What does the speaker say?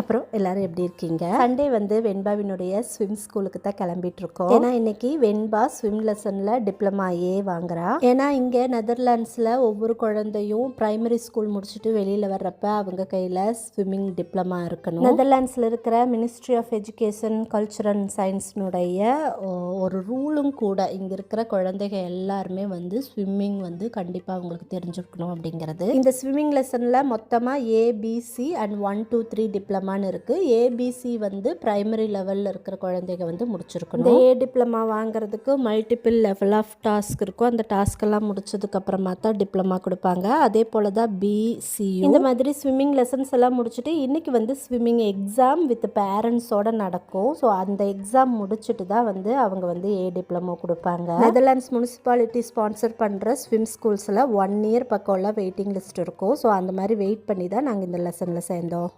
அப்புறம் எல்லாரும் எப்படி இருக்கீங்க? சண்டே வந்து வெண்பாவினுடைய ஸ்விம் ஸ்கூலுக்கு தான் கிளம்பிட்டு இருக்கோம் ஏன்னா இன்னைக்கு வெண்பா ஸ்விம் லெசன்ல டிப்ளமா ஏ வாங்குறா. ஏன்னா இங்க நெதர்லாண்ட்ஸ்ல ஒவ்வொரு குழந்தையும் பிரைமரி ஸ்கூல் முடிச்சுட்டு வெளியில வர்றப்ப அவங்க கையில ஸ்விம்மிங் டிப்ளமா இருக்கணும். நெதர்லாண்ட்ஸ்ல இருக்கிற ministry of education culture and சயின்ஸ்னுடைய ஒரு ரூலும் கூட இங்க இருக்கிற குழந்தைங்க எல்லாருமே வந்து ஸ்விம்மிங் வந்து கண்டிப்பா அவங்களுக்கு தெரிஞ்சுக்கணும் அப்படிங்கிறது. இந்த ஸ்விம்மிங் லெசன்ல மொத்தமா ABC and one two three டிப்ளமான்னு இருக்குது ஏபிசி வந்து பிரைமரி லெவலில் இருக்கிற குழந்தைங்க வந்து முடிச்சிருக்கணும். இந்த ஏ டிப்ளமா வாங்குறதுக்கு மல்டிபிள் லெவல் ஆஃப் டாஸ்க் இருக்கும். அந்த டாஸ்க் எல்லாம் முடிச்சதுக்கு அப்புறமா தான் டிப்ளமா கொடுப்பாங்க. அதே போல தான் பிசி இந்த மாதிரி ஸ்விம்மிங் லெசன்ஸ் எல்லாம் முடிச்சுட்டு இன்னைக்கு வந்து ஸ்விம்மிங் எக்ஸாம் வித் பேரண்ட்ஸோட நடக்கும். ஸோ அந்த எக்ஸாம் முடிச்சுட்டு தான் வந்து அவங்க வந்து ஏ டிப்ளமோ கொடுப்பாங்க. நெதர்லாண்ட்ஸ் முனிசிபாலிட்டி ஸ்பான்சர் பண்ணுற ஸ்விம் ஸ்கூல்ஸில் ஒன் இயர் பக்கம்லாம் வெயிட்டிங் லிஸ்ட் இருக்கும். ஸோ அந்த மாதிரி வெயிட் பண்ணி தான் நாங்கள் இந்த லெசனில் சேர்ந்தோம்.